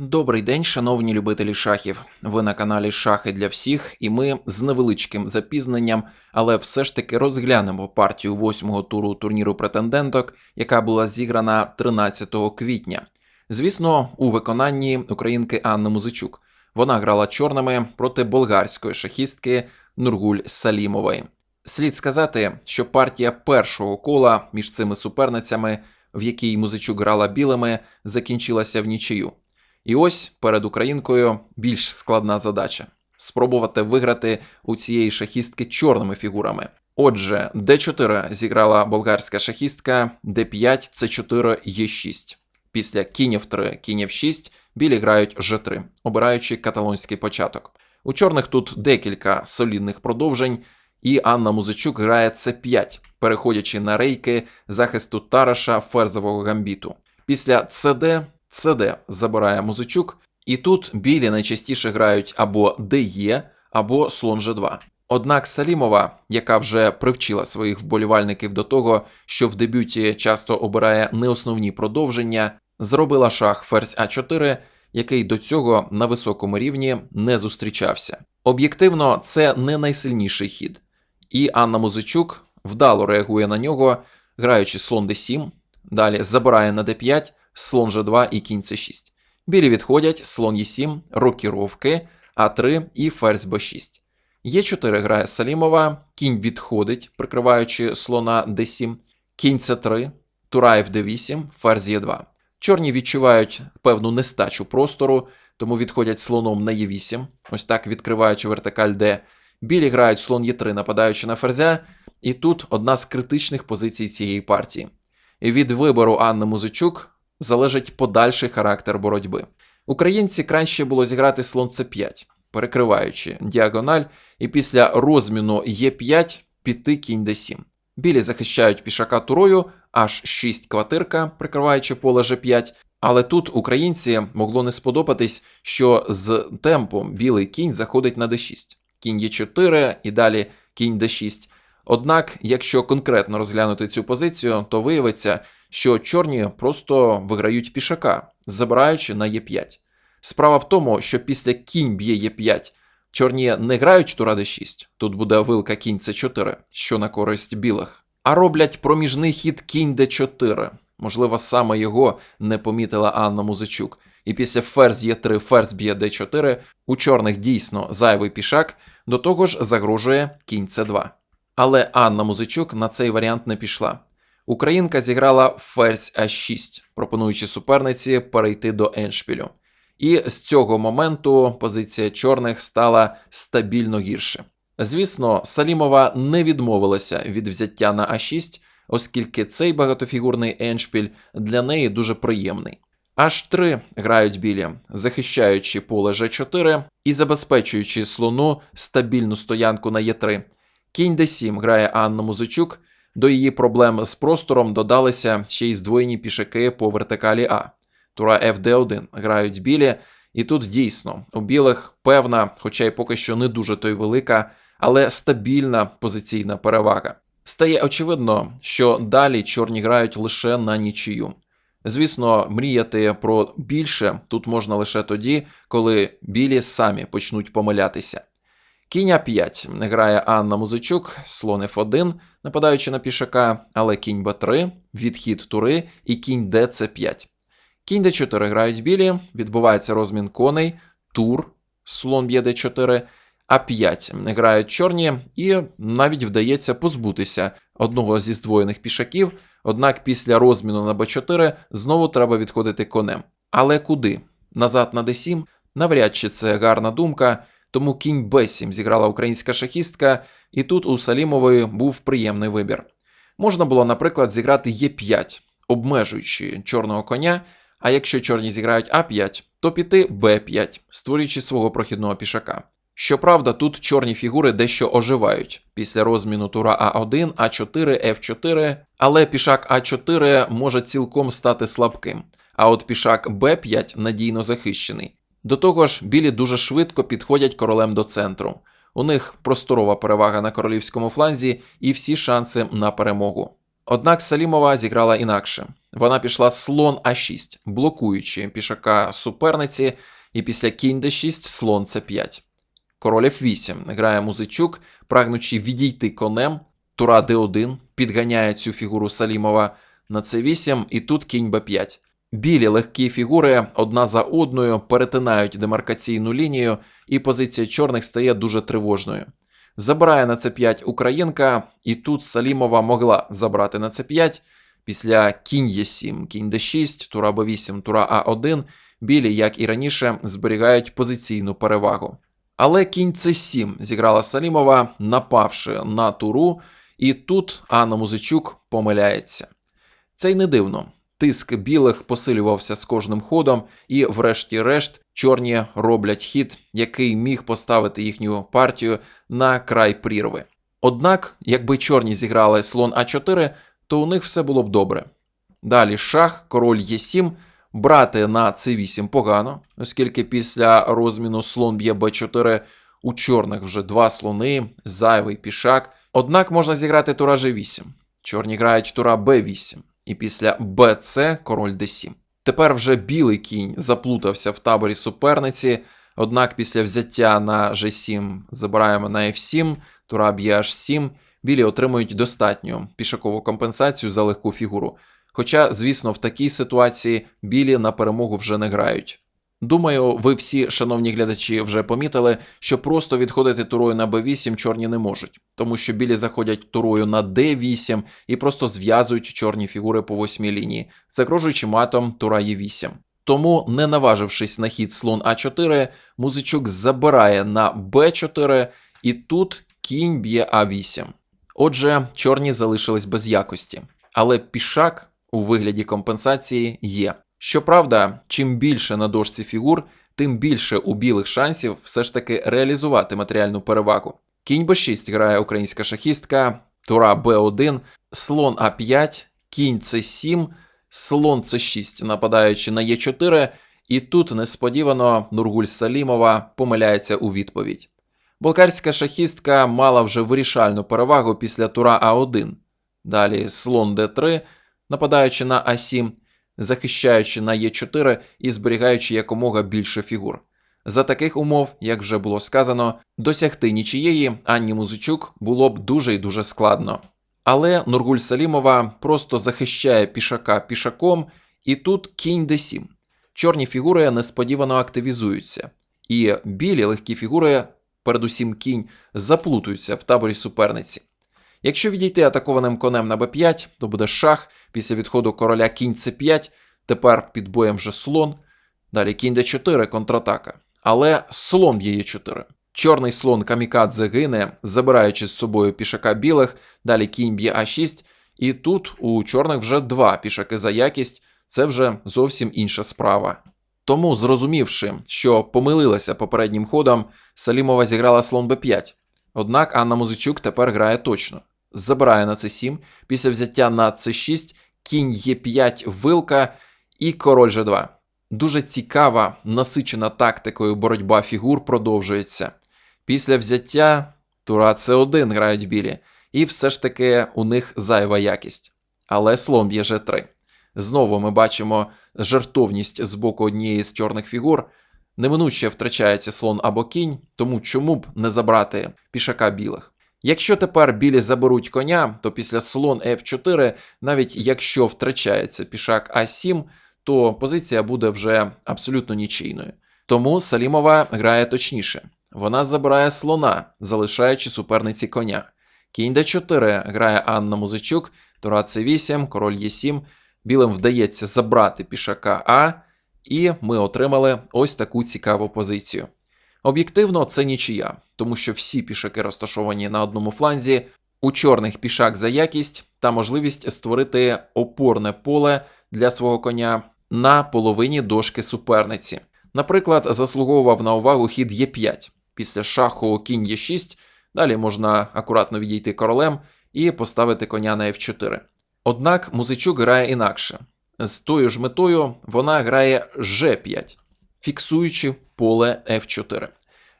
Добрий день, шановні любителі шахів. Ви на каналі Шахи для всіх, і ми з невеличким запізненням, але все ж таки розглянемо партію восьмого туру турніру претенденток, яка була зіграна 13 квітня. Звісно, у виконанні українки Анни Музичук. Вона грала чорними проти болгарської шахістки Нургуль Салімової. Слід сказати, що партія першого кола між цими суперницями, в якій Музичук грала білими, закінчилася в нічию. І ось перед українкою більш складна задача спробувати виграти у цієї шахістки чорними фігурами. Отже, d4 зіграла болгарська шахістка, d5, c4, e6. Після кінь f3, кінь f6 білі грають g3, обираючи каталонський початок. У чорних тут декілька солідних продовжень, і Анна Музичук грає c5, переходячи на рейки захисту Тараша ферзового гамбіту. Після cd CD забирає Музичук, і тут білі найчастіше грають або ДЕ, або слон G2. Однак Салімова, яка вже привчила своїх вболівальників до того, що в дебюті часто обирає не основні продовження, зробила шах ферзь А4, який до цього на високому рівні не зустрічався. Об'єктивно, це не найсильніший хід, і Анна Музичук вдало реагує на нього, граючи слон d7, далі забирає на d5, слон G2 і кінь C6. Білі відходять, слон Е7, рокіровки, А3 і ферзь Б6. Е4 грає Салімова, кінь відходить, прикриваючи слона D7, кінь С3, Тура Ф8, ферзь Е2. Чорні відчувають певну нестачу простору, тому відходять слоном на Е8, ось так відкриваючи вертикаль Д. Білі грають слон Е3, нападаючи на ферзя, і тут одна з критичних позицій цієї партії. Від вибору Анни Музичук залежить подальший характер боротьби. Українці краще було зіграти слон С5, перекриваючи діагональ, і після розміну Е5 піти кінь Д7. Білі захищають пішака турою, аж 6 квартирка, прикриваючи поле G5. Але тут українці могло не сподобатись, що з темпом білий кінь заходить на d6. Кінь Е4 і далі кінь d6. Однак, якщо конкретно розглянути цю позицію, то виявиться, що чорні просто виграють пішака, забираючи на Е5. Справа в тому, що після кінь б'є Е5 чорні не грають тура d6, тут буде вилка кінь С4, що на користь білих, а роблять проміжний хід кінь d4. Можливо, саме його не помітила Анна Музичук. І після ферзь Е3, ферзь б'є d4, у чорних дійсно зайвий пішак, до того ж загрожує кінь С2. Але Анна Музичук на цей варіант не пішла. Українка зіграла ферзь А6, пропонуючи суперниці перейти до еншпілю. І з цього моменту позиція чорних стала стабільно гірше. Звісно, Салімова не відмовилася від взяття на А6, оскільки цей багатофігурний еншпіль для неї дуже приємний. H3 грають білі, захищаючи поле G4 і забезпечуючи слону стабільну стоянку на Е3. Кінь d7 грає Анна Музичук. До її проблем з простором додалися ще й здвоєні пішаки по вертикалі А. Тура FD1 грають білі, і тут дійсно у білих певна, хоча й поки що не дуже то й велика, але стабільна позиційна перевага. Стає очевидно, що далі чорні грають лише на нічию. Звісно, мріяти про більше тут можна лише тоді, коли білі самі почнуть помилятися. Кінь А5 грає Анна Музичук, слон F1, нападаючи на пішака, але кінь Б3, відхід тури і кінь Д це 5 Кінь Д4 грають білі, відбувається розмін коней, тур, слон б'є Д4, А5 грають чорні, і навіть вдається позбутися одного зі здвоєних пішаків, однак після розміну на Б4 знову треба відходити конем. Але куди? Назад на Д7? Навряд чи це гарна думка. Тому кінь Б7 зіграла українська шахістка, і тут у Салімової був приємний вибір. Можна було, наприклад, зіграти Е5, обмежуючи чорного коня, а якщо чорні зіграють А5, то піти Б5, створюючи свого прохідного пішака. Щоправда, тут чорні фігури дещо оживають після розміну тура А1, А4, Ф4, але пішак А4 може цілком стати слабким, а от пішак Б5 надійно захищений. До того ж, білі дуже швидко підходять королем до центру. У них просторова перевага на королівському фланзі і всі шанси на перемогу. Однак Салімова зіграла інакше. вона пішла слон А6, блокуючи пішака суперниці, і після кінь Д6 слон С5. Король F8 грає музичук, прагнучи відійти конем. Тура Д1 підганяє цю фігуру Салімова на С8, і тут кінь Б5. Білі легкі фігури одна за одною перетинають демаркаційну лінію, і позиція чорних стає дуже тривожною. Забирає на С5 Українка, і тут Салімова могла забрати на С5. Після кінь Е7, кінь Д6, тура Б8, тура А1, білі, як і раніше, зберігають позиційну перевагу. Але кінь С7 зіграла Салімова, напавши на туру, і тут Анна Музичук помиляється. Це й не дивно. Тиск білих посилювався з кожним ходом, і, врешті-решт, чорні роблять хід, який міг поставити їхню партію на край прірви. Однак, якби чорні зіграли слон А4, то у них все було б добре. Далі шах, король Е7, брати на С8 погано, оскільки після розміну слон б'є Б4 у чорних вже два слони, зайвий пішак. Однак можна зіграти тура G8. Чорні грають тура Б8, і після БЦ король Д7. Тепер вже білий кінь заплутався в таборі суперниці, однак після взяття на G7 забираємо на F7, тура б'є H7, білі отримують достатню пішакову компенсацію за легку фігуру. Хоча, звісно, в такій ситуації білі на перемогу вже не грають. Думаю, ви всі, шановні глядачі, вже помітили, що просто відходити турою на b8 чорні не можуть, тому що білі заходять турою на d8 і просто зв'язують чорні фігури по восьмій лінії, загрожуючи матом тура e8. Тому, не наважившись на хід слон А4, музичок забирає на Б4, і тут кінь б'є А8. Отже, чорні залишились без якості, але пішак у вигляді компенсації є. Щоправда, чим більше на дошці фігур, тим більше у білих шансів все ж таки реалізувати матеріальну перевагу. Кінь Б6 грає українська шахістка, тура Б1, слон А5, кінь С7, слон С6, нападаючи на Е4, і тут несподівано Нургуль Салімова помиляється у відповідь. Болгарська шахістка мала вже вирішальну перевагу після тура А1. Далі слон Д3, нападаючи на А7, захищаючи на Е4 і зберігаючи якомога більше фігур. За таких умов, як вже було сказано, досягти нічиєї Анні Музичук було б дуже і дуже складно. Але Нургуль Салімова просто захищає пішака пішаком, і тут кінь d7. Чорні фігури несподівано активізуються, і білі легкі фігури, передусім кінь, заплутуються в таборі суперниці. Якщо відійти атакованим конем на b5, то буде шах, після відходу короля кінь c5, тепер під боєм вже слон, далі кінь d4, контратака. Але слон б'є e4. Чорний слон камікадзе гине, забираючи з собою пішака білих, далі кінь б'є а6, і тут у чорних вже два пішаки за якість, це вже зовсім інша справа. Тому, зрозумівши, що помилилася попереднім ходом, Салімова зіграла слон b5. Однак Анна Музичук тепер грає точно. Забирає на c7, після взяття на c6, кінь Е5 вилка і король G2. Дуже цікава, насичена тактикою боротьба фігур продовжується. Після взяття тура С1 грають білі, і все ж таки у них зайва якість. Але слон б'є G3. Знову ми бачимо жертовність з боку однієї з чорних фігур. Неминуче втрачається слон або кінь, тому чому б не забрати пішака білих. Якщо тепер білі заберуть коня, то після слон F4, навіть якщо втрачається пішак А7, то позиція буде вже абсолютно нічийною. Тому Салімова грає точніше. Вона забирає слона, залишаючи суперниці коня. Кінь d4 грає Анна Музичук, тура c8, король Е7. Білим вдається забрати пішака А, і ми отримали ось таку цікаву позицію. Об'єктивно, це нічия, тому що всі пішаки розташовані на одному фланзі. У чорних пішак за якість та можливість створити опорне поле для свого коня на половині дошки суперниці. Наприклад, заслуговував на увагу хід Е5. Після шаху кінь Е6, далі можна акуратно відійти королем і поставити коня на F4. Однак музичук грає інакше. З тою ж метою вона грає G5, фіксуючи поле F4.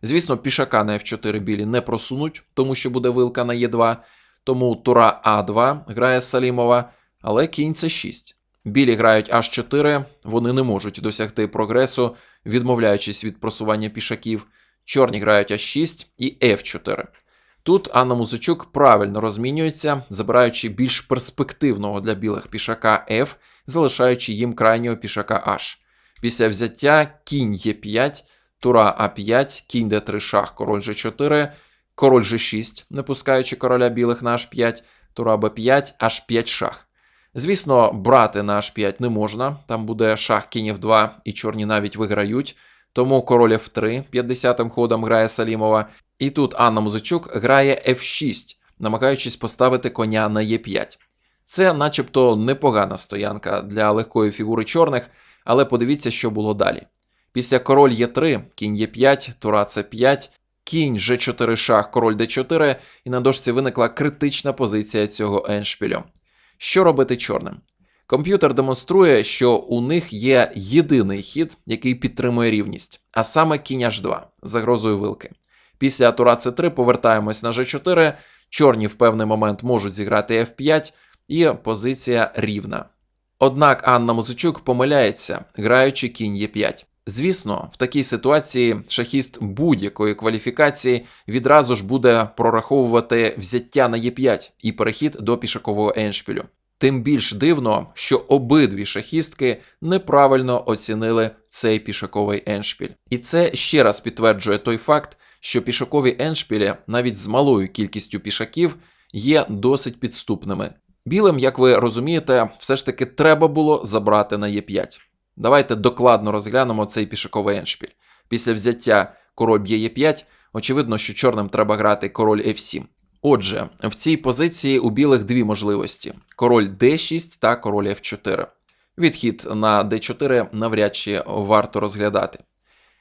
Звісно, пішака на F4 білі не просунуть, тому що буде вилка на Е2, тому тура А2 грає Салімова, але кінь С6. Білі грають H4, вони не можуть досягти прогресу, відмовляючись від просування пішаків. Чорні грають H6 і F4. Тут Анна Музичук правильно розмінюється, забираючи більш перспективного для білих пішака F, залишаючи їм крайнього пішака H. Після взяття кінь Е5, тура А5, кінь Д3 шах, король G4, король G6, не пускаючи короля білих на H5, тура Б5, H5 шах. Звісно, брати на H5 не можна, там буде шах кінь F2 і чорні навіть виграють, тому король F3 50-м ходом грає Салімова, і тут Анна Музичук грає F6, намагаючись поставити коня на Е5. Це начебто непогана стоянка для легкої фігури чорних, але подивіться, що було далі. Після король Е3, кінь Е5, тура С5, кінь Ж4 шах, король Д4, і на дошці виникла критична позиція цього еншпілю. Що робити чорним? Комп'ютер демонструє, що у них є єдиний хід, який підтримує рівність, а саме кінь H2 загрозою вилки. Після тура С3 повертаємось на G4, чорні в певний момент можуть зіграти F5, і позиція рівна. Однак Анна Музичук помиляється, граючи кінь Е5. Звісно, в такій ситуації шахіст будь-якої кваліфікації відразу ж буде прораховувати взяття на Е5 і перехід до пішакового еншпілю. Тим більш дивно, що обидві шахістки неправильно оцінили цей пішаковий еншпіль. І це ще раз підтверджує той факт, що пішакові еншпілі навіть з малою кількістю пішаків є досить підступними. Білим, як ви розумієте, все ж таки треба було забрати на Е5. Давайте докладно розглянемо цей пішаковий еншпіль. Після взяття король б'є Е5, очевидно, що чорним треба грати король F7. Отже, в цій позиції у білих дві можливості: король D6 та король F4. Відхід на D4 навряд чи варто розглядати.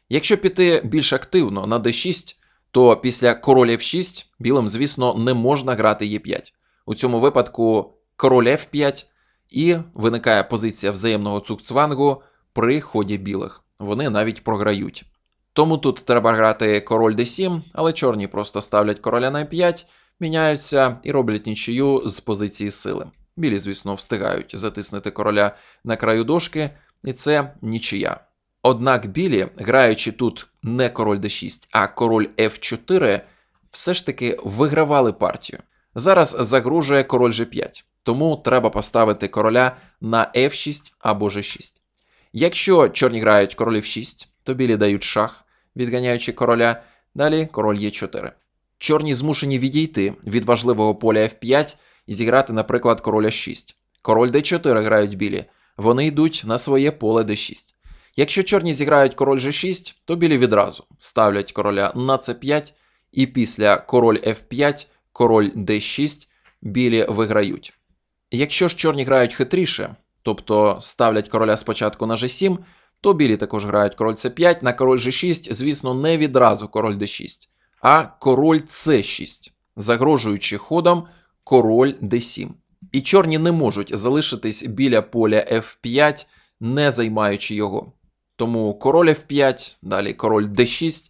Якщо піти більш активно на D6, то після король F6 білим, звісно, не можна грати Е5. У цьому випадку король F5 і виникає позиція взаємного цукцвангу при ході білих. Вони навіть програють. Тому тут треба грати король d7, але чорні просто ставлять короля на 5, міняються і роблять нічию з позиції сили. Білі, звісно, встигають затиснути короля на краю дошки, і це нічия. Однак білі, граючи тут не король d6, а король f4, все ж таки вигравали партію. Зараз загрожує король g5, тому треба поставити короля на f6 або g6. Якщо чорні грають король f6, то білі дають шах, відганяючи короля, далі король Е4. Чорні змушені відійти від важливого поля F5 і зіграти, наприклад, король А6. Король d4 грають білі, вони йдуть на своє поле d6. Якщо чорні зіграють король g6, то білі відразу ставлять короля на c5, і після король f5, король d6 білі виграють. Якщо ж чорні грають хитріше, тобто ставлять короля спочатку на g7, то білі також грають король c5, на король g6, звісно, не відразу король d6, а король c6, загрожуючи ходом король d7. І чорні не можуть залишитись біля поля f5, не займаючи його. Тому король f5, далі король d6,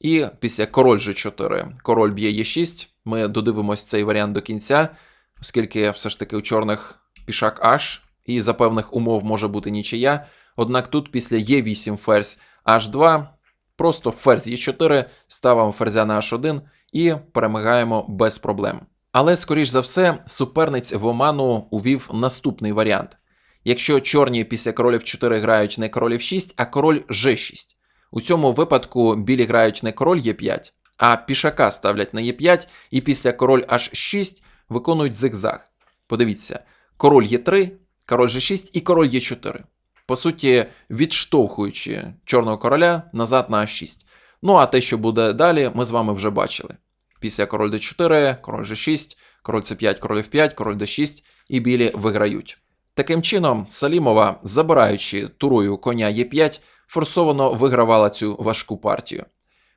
і після король g4, король б'є e6. Ми додивимось цей варіант до кінця, оскільки все ж таки у чорних пішак H, і за певних умов може бути нічия. Однак тут після Е8 ферзь H2, просто ферзь Е4, ставимо ферзя на H1 і перемагаємо без проблем. Але, скоріш за все, суперниць в оману увів наступний варіант. Якщо чорні після королів 4 грають не королів 6, а король G6. У цьому випадку білі грають не король Е5, а пішака ставлять на Е5, і після король H6 виконують зигзаг. Подивіться, король Е3, король G6 і король Е4 по суті, відштовхуючи чорного короля назад на А6. Ну а те, що буде далі, ми з вами вже бачили. Після король d4, король g6, король c5, король f5, король d6 і білі виграють. Таким чином, Салімова, забираючи турою коня Е5, форсовано вигравала цю важку партію.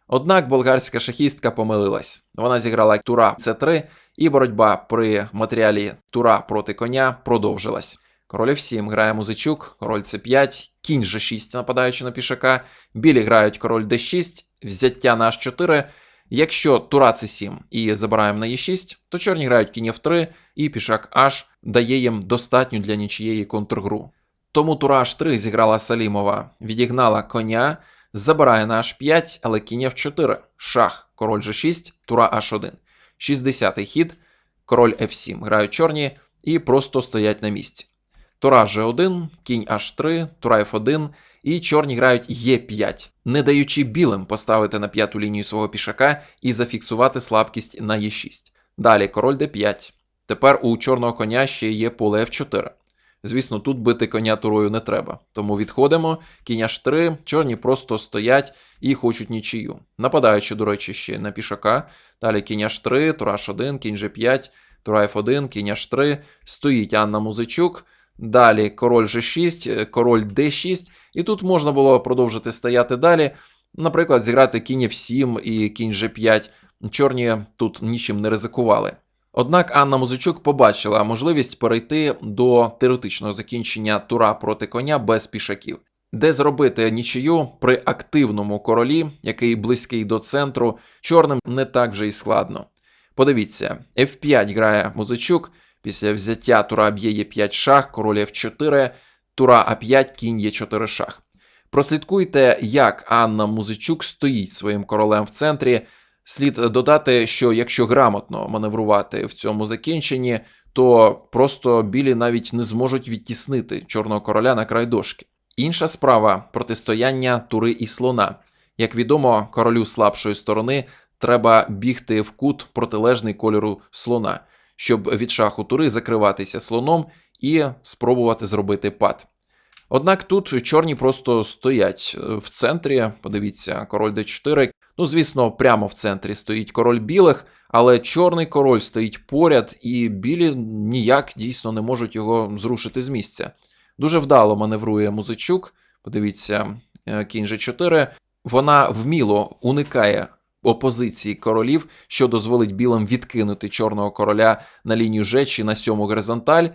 Однак болгарська шахістка помилилась. Вона зіграла тура c3, і боротьба при матеріалі тура проти коня продовжилась. Король F7 грає музичук, король c5, кінь g6, нападаючи на пішака. Білі грають король d6, взяття на h4. Якщо тура c7 і забираємо на e6, то чорні грають кінь f3, і пішак h дає їм достатню для нічієї контргру. Тому тура H3 зіграла Салімова, відігнала коня, забирає на H5, але кінь F4, шах, король G6, тура H1. 60-й хід, король F7. Грають чорні і просто стоять на місці. Тура G1, кінь H3, тура F1 і чорні грають Е5, не даючи білим поставити на п'яту лінію свого пішака і зафіксувати слабкість на Е6. Далі король D5. Тепер у чорного коня ще є поле F4. Звісно, тут бити коня турою не треба. Тому відходимо, кінь H3, чорні просто стоять і хочуть нічию. Нападаючи, до речі, ще на пішака. Далі кінь H3, тура H1, кінь G5, тура F1, кінь H3. Стоїть Анна Музичук. Далі король G6, король D6. І тут можна було продовжити стояти далі. Наприклад, зіграти кінь F7 і кінь G5. Чорні тут нічим не ризикували. Однак Анна Музичук побачила можливість перейти до теоретичного закінчення тура проти коня без пішаків, де зробити нічию при активному королі, який близький до центру, чорним не так вже й складно. Подивіться, F5 грає Музичук, після взяття тура б'є Е5 шах, король F4, тура А5, кінь Е4 шах. Прослідкуйте, як Анна Музичук стоїть своїм королем в центрі. Слід додати, що якщо грамотно маневрувати в цьому закінченні, то просто білі навіть не зможуть відтіснити чорного короля на край дошки. Інша справа протистояння тури і слона. Як відомо, королю слабшої сторони треба бігти в кут протилежний кольору слона, щоб від шаху тури закриватися слоном і спробувати зробити пад. Однак тут чорні просто стоять е, в центрі. Подивіться, король d4. Ну, звісно, прямо в центрі стоїть король білих, але чорний король стоїть поряд, і білі ніяк дійсно не можуть його зрушити з місця. Дуже вдало маневрує музичук. Подивіться, е, кінь G4. Вона вміло уникає опозиції королів, що дозволить білим відкинути чорного короля на лінію чи на сьому горизонталь.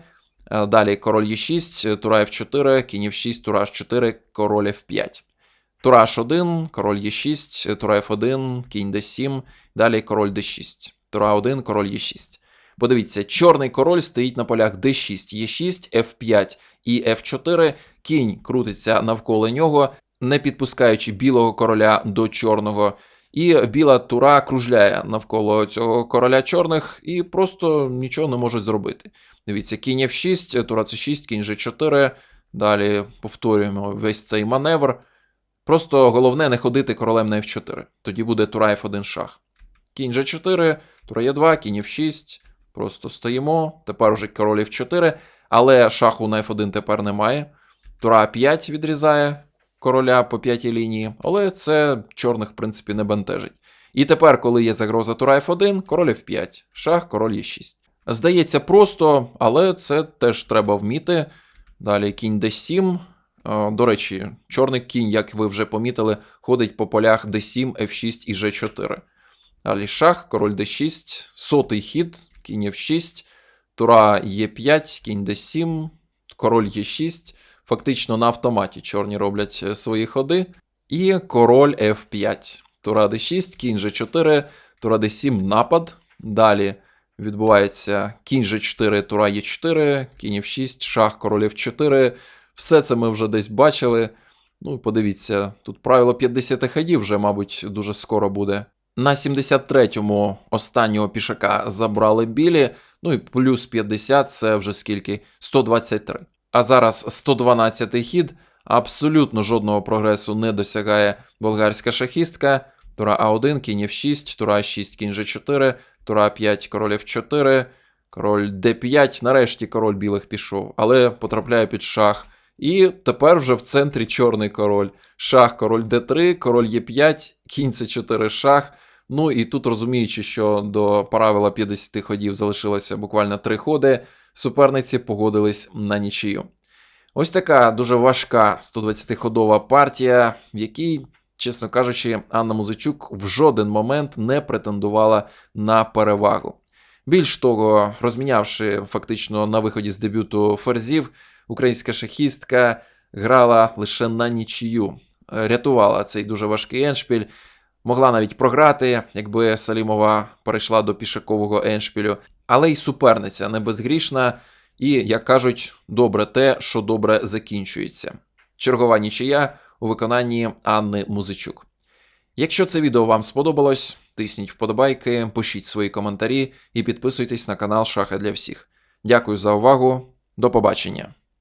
Е, Далі король Е6, тура F4, кінь F6, тура H4, король F5. Тура H1, король Е6, тура F1, кінь D7, далі король D6. Тура 1, король Е6. Подивіться, чорний король стоїть на полях D6, Е6, F5 і F4. Кінь крутиться навколо нього, не підпускаючи білого короля до чорного. І біла тура кружляє навколо цього короля чорних і просто нічого не можуть зробити. Дивіться, кінь F6, тура C6, кінь G4. Далі повторюємо весь цей маневр. Просто головне не ходити королем на F4. Тоді буде тура F1 шах. Кінь G4, тура Е2, кінь F6. Просто стоїмо. Тепер уже король F4. Але шаху на F1 тепер немає. Тура 5 відрізає короля по п'ятій лінії, але це чорних, в принципі, не бентежить. І тепер, коли є загроза тура F1, король F5, шах, король Е6. Здається, просто, але це теж треба вміти. Далі кінь D7. Е, До речі, чорний кінь, як ви вже помітили, ходить по полях D7, F6 і G4. Далі шах, король D6, сотий хід, кінь F6, тура Е5, кінь D7, король Е6. Фактично на автоматі чорні роблять е, свої ходи. І король F5. Тура D6, кінь G4, тура D7 напад. Далі відбувається кінь G4, тура Е4, кінь F6, шах, король F4. Все це ми вже десь бачили. Ну, подивіться, тут правило 50 ходів вже, мабуть, дуже скоро буде. На 73-му останнього пішака забрали білі, ну і плюс 50 це вже скільки? 123. А зараз 112-й хід. Абсолютно жодного прогресу не досягає болгарська шахістка. Тура А1, кінь F6, тура А6, кінь G4, тура А5, король F4, король D5. Нарешті король білих пішов, але потрапляє під шах. І тепер вже в центрі чорний король. Шах, король d3, король Е5, кінь С4 шах. Ну і тут розуміючи, що до правила 50 ходів залишилося буквально 3 ходи, суперниці погодились на нічию. Ось така дуже важка 120-ходова партія, в якій, чесно кажучи, Анна Музичук в жоден момент не претендувала на перевагу. Більш того, розмінявши фактично на виході з дебюту ферзів, українська шахістка грала лише на нічию, рятувала цей дуже важкий еншпіль. Могла навіть програти, якби Салімова перейшла до пішакового еншпілю. Але й суперниця не безгрішна, І, як кажуть, добре те, що добре закінчується. Чергова нічия у виконанні Анни Музичук. Якщо це відео вам сподобалось, тисніть вподобайки, пишіть свої коментарі і підписуйтесь на канал Шахи для всіх. Дякую за увагу. До побачення.